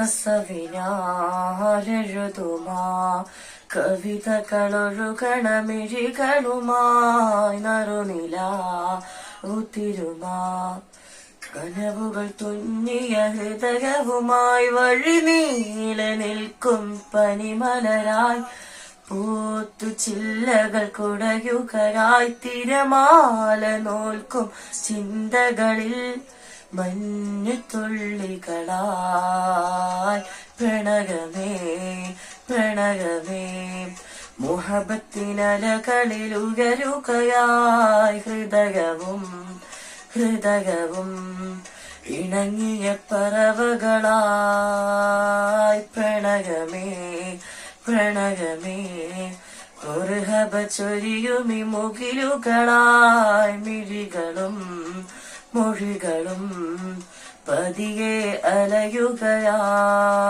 കസവിനാരെഴുതുമാ. കവിതകളൊഴുകണമിഴികളുമായി നറുനില ഉത്തിരുമാ കനവുകൾ തുന്നിയ ഹൃദയവുമായി വഴി നീല നിൽക്കും പനിമലരായി. പൂത്തു ചില്ലകൾ കുടയുകരായി തിരമാല നോൽക്കും ചിന്തകളിൽ മഞ്ഞുതുള്ളികളായി. പ്രണകമേ പ്രണകമേ മുഹബത്തിനലകളിൽ ഉയരുകയായി ഹൃദയവും ഹൃദയവും ഇണങ്ങിയ പറവകളായി. പ്രണകമേ പ്രണകമേ കുർഹബ ചൊരിയുമി മുകിലുകളായി. മിഴികളും മൊഴികളും പതിയെ അലയുകയായി